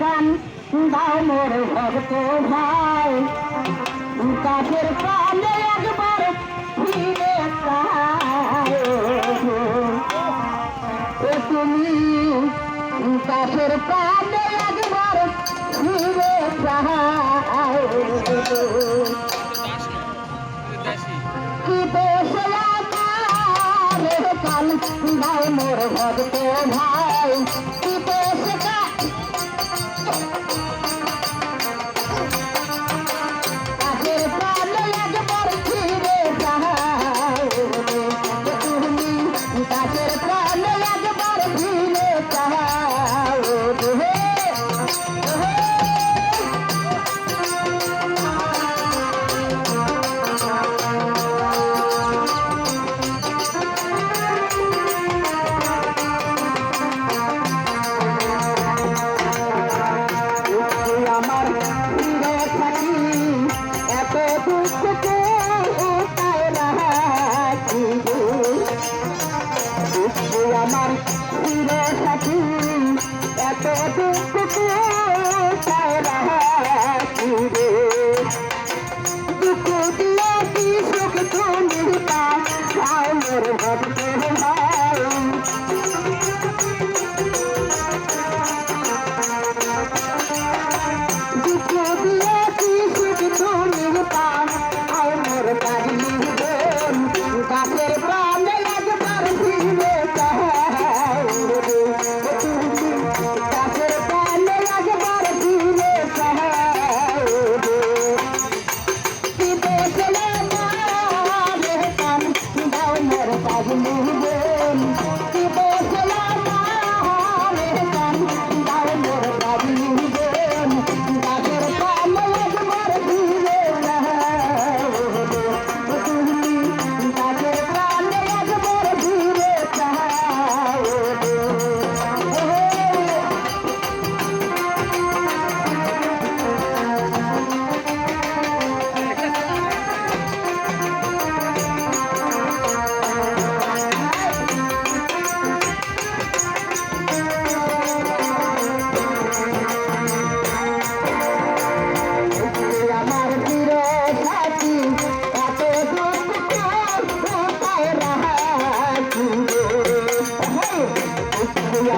প্রাণ দাও মোর ভক্ত ভাই। কাছের প্রাণে একবার ফিরে তুমি কাছের প্রাণে একবার ফিরে কি কাল, দাও মোর ভক্ত ভাই। কি কাজে আমার চির সাথী এত দুঃখ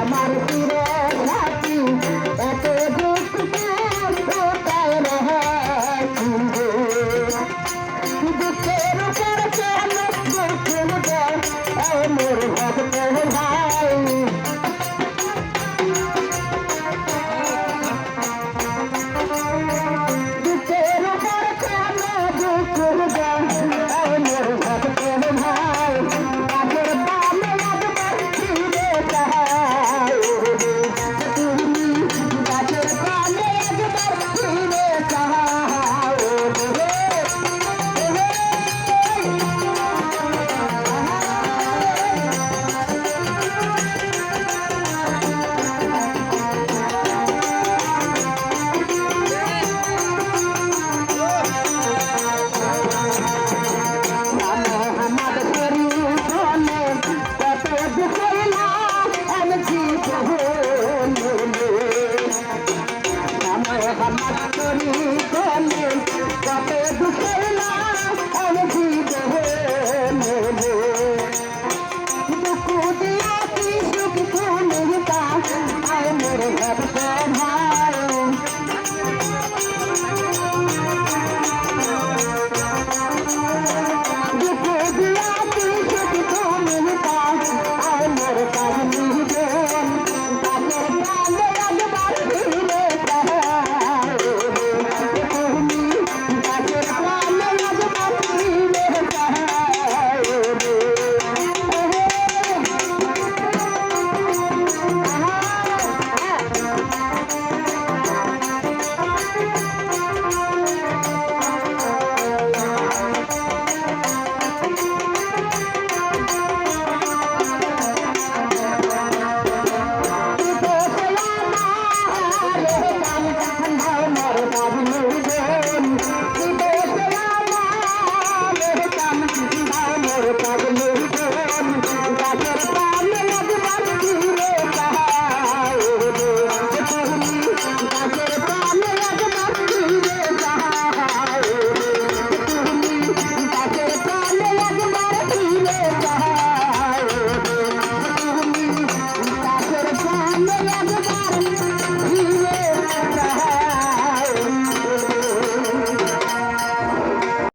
আমার পুরে নাতি এত দুঃখ তার হয়।